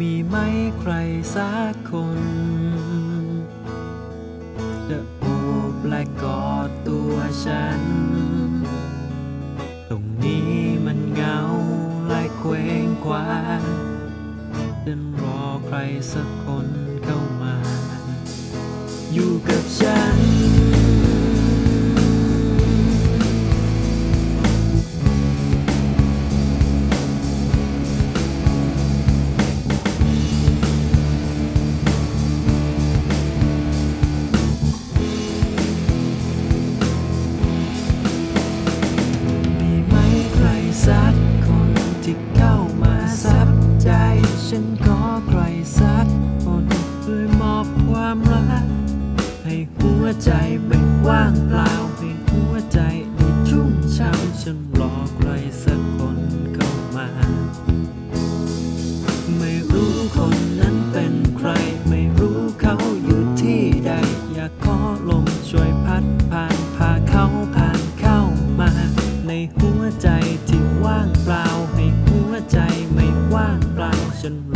มีไหมใครสักคน จะโอบและกอดตัวฉัน ตรงนี้มันเหงาและเคว้งคว้างฉันรอใครสักคน ฉันขอใครสักคนช่วยมอบความรัก ให้หัวใจไม่ว่างเปล่า ให้หัวใจได้ชุ่มช่ำฉันรอใครสักคนเข้ามา ไม่รู้คนนั้นเป็นใคร ไม่รู้เขาอยู่ที่ใด อยากขอลมช่วยพัดผ่านพาเขา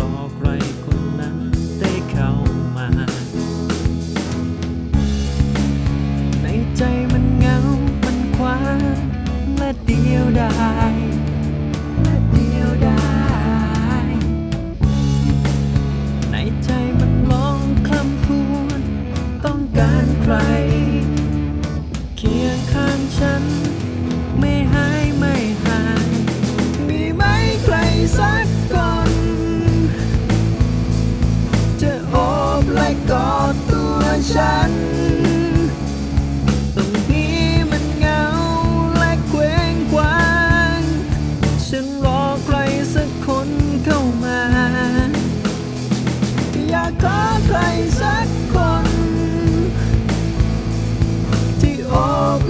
อใครคนนั้นได้เข้ามา ในใจมันเหงา มันคว้างและเดียวดายและเดียวดาย ในใจมันร้องคลำครวญต้องการใคร เคียงข้าง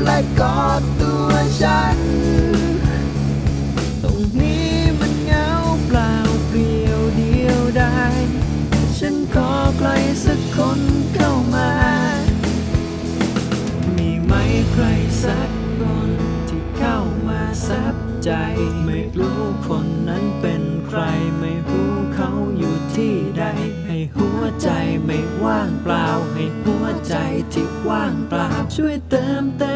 และกอดตัวฉัน ตรงนี้มันเหงาเปล่าเปลี่ยวเดียวดายฉันขอใครสักคนเข้ามา มีไหมใครสักคนที่เข้ามาซับใจ ไม่รู้คนนั้นเป็นใครไม่รู้เขาอยู่ที่ใด ให้หัวใจไม่ว่างเปล่า ให้หัวใจที่ว่างเปล่า ช่วยเติมเต็ม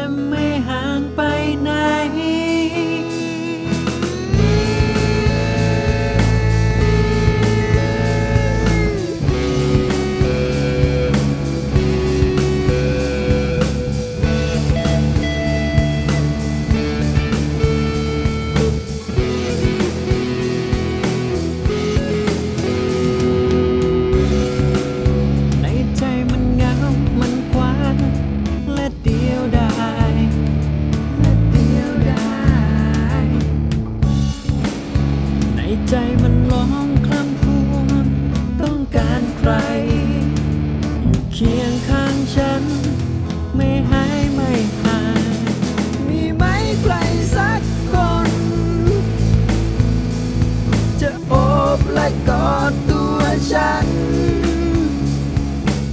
กอดตัวฉัน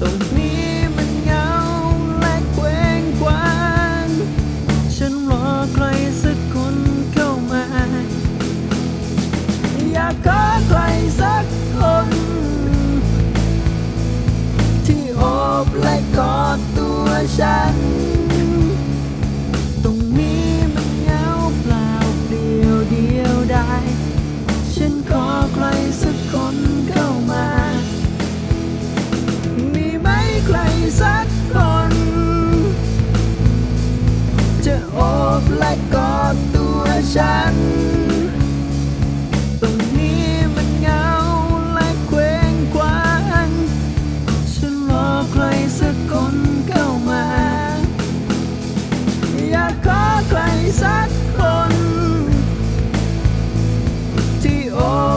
ตรงนี้มันเหงาและเคว้งคว้าง ฉันรอใครสัก ใครสักคนเข้ามา มีไหมใครสักคน จะโอบและกอดตัวฉัน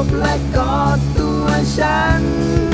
บและกอดตัวฉัน